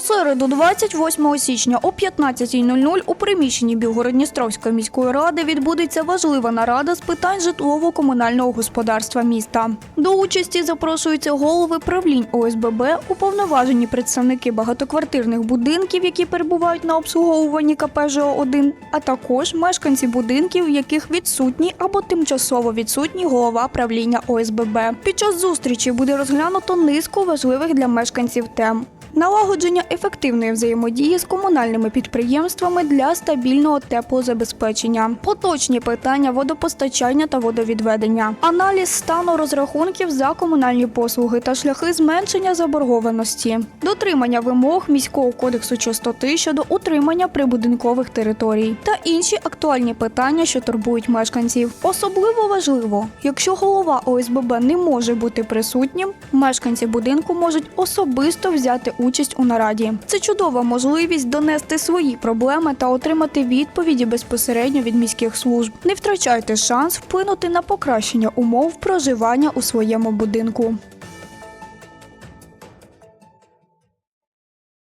Середу, 28 січня о 15.00 у приміщенні Білгородністровської міської ради відбудеться важлива нарада з питань житлово-комунального господарства міста. До участі запрошуються голови правлінь ОСББ, уповноважені представники багатоквартирних будинків, які перебувають на обслуговуванні КП ЖО-1, а також мешканці будинків, в яких відсутній або тимчасово відсутній голова правління ОСББ. Під час зустрічі буде розглянуто низку важливих для мешканців тем. Налагодження ефективної взаємодії з комунальними підприємствами для стабільного теплозабезпечення, поточні питання водопостачання та водовідведення, аналіз стану розрахунків за комунальні послуги та шляхи зменшення заборгованості, дотримання вимог міського кодексу чистоти щодо утримання прибудинкових територій та інші актуальні питання, що турбують мешканців. Особливо важливо, якщо голова ОСББ не може бути присутнім, мешканці будинку можуть особисто взяти участь у нараді. Це чудова можливість донести свої проблеми та отримати відповіді безпосередньо від міських служб. Не втрачайте шанс вплинути на покращення умов проживання у своєму будинку.